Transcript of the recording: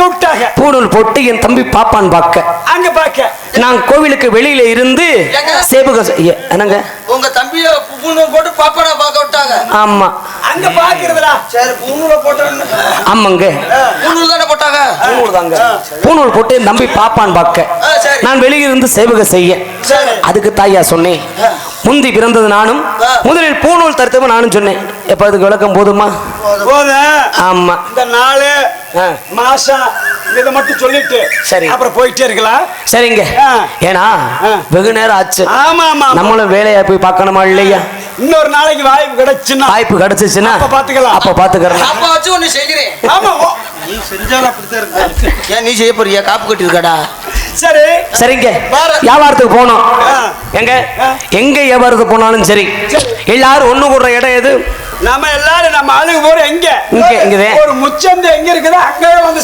அங்க விட்டாங்க. பூணூல் போட்டு என் தம்பி பாப்பான் பார்க்க. அங்க பாக்க நான் கோவிலுக்கு வெளியில இருந்து? சேவக என்னங்க? உங்க தம்பிய பூணூல் போட்டு பாப்பாடா பார்க்க விட்டாங்க. ஆமா. அங்க பாக்குறதுடா சரி பூணூல போட்டேன்னு ஆமாங்க. பூணூல் தானே போட்டாங்க? பூணூல் தாங்க பூணூல் போட்டு என் தம்பி பாப்பான் பார்க்க. நான் வெளியிருந்து சேவக செய்ய. அதுக்கு தாயா சொன்னேன். முந்தி பிறந்தது நானும். முதலில் பூணூல் தருத்தவன் நானும் சொன்னேன். எப்ப அதுக்கு விளக்கம் போதுமா? ஆமா. இந்த நாலு. மாசம் இதை மட்டும் சொல்லிட்டு சரி. அப்புறம் போயிட்டே இருக்கலாம் சரிங்க. ஏன்னா. வெகு நேரம் ஆச்சு. ஆமா ஆமா. நம்மளும் வேலையா போய் பார்க்கணுமா இல்லையா? இன்னொரு நாளைக்கு வாய்ப்பு கிடைச்சுன்னா வாய்ப்பு கிடைச்சிச்சுன்னா அப்ப பாத்துக்கலாம். அப்ப பாத்துக்கிறேன் அப்ப வச்சு ஒண்ணு செய்கிறேன். ஆமா நீ செஞ்சாலும் அப்படித்தான் இருக்கு. ஏன் நீ செய்ய போறியா? காப்பு கட்டி இருக்காடா சரி. சரிங்க. வியாபாரத்துக்கு போனோம். எங்க. எங்க வியாபாரத்துக்கு போனாலும் சரி. எல்லாரும் ஒண்ணு கூடுற இடம் எது? நம்ம எல்லாரும் நம்ம ஆளுங்க போறோம் எங்க? இங்க, இங்கதே. ஒரு முச்சந்து எங்க இருக்குதோ அங்கேயே வந்து